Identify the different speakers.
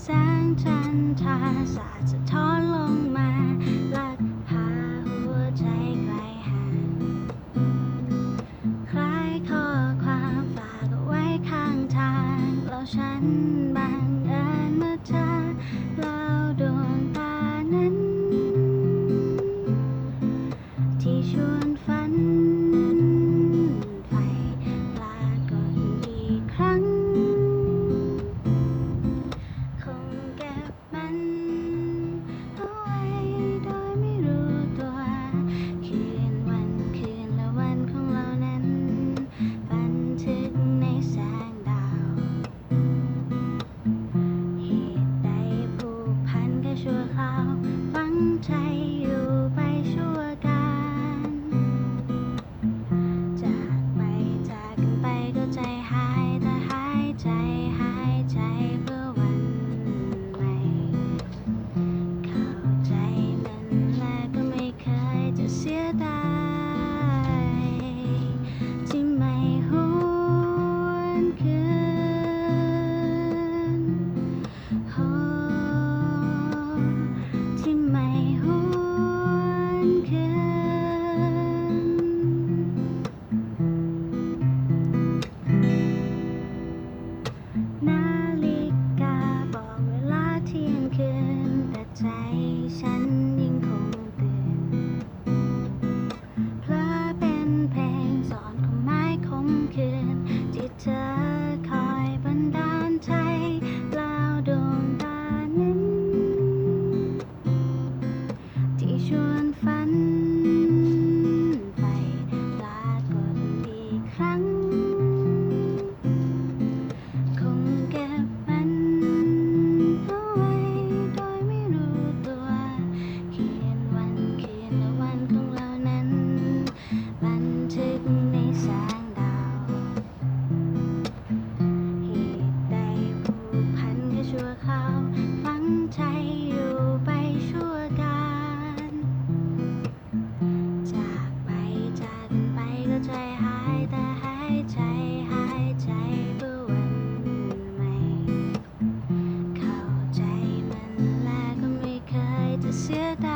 Speaker 1: แสงจันทราสาดสะท้อนลงมาลัดพาหัวใจไกลห่างคลายข้อความฝากไว้ข้างทางแล้วฉันบังเอิญเมื่อเธอแล้ดวงตานั้น ที่ชวนฝัน my heart. ฟังใจอยู่ไปชั่วการจากไปจันไปก็ใจหายแต่หายใจหายใจเพื่อวันใหม่ เข้าใจมันล้วก็ไม่เคยจะเสียดาย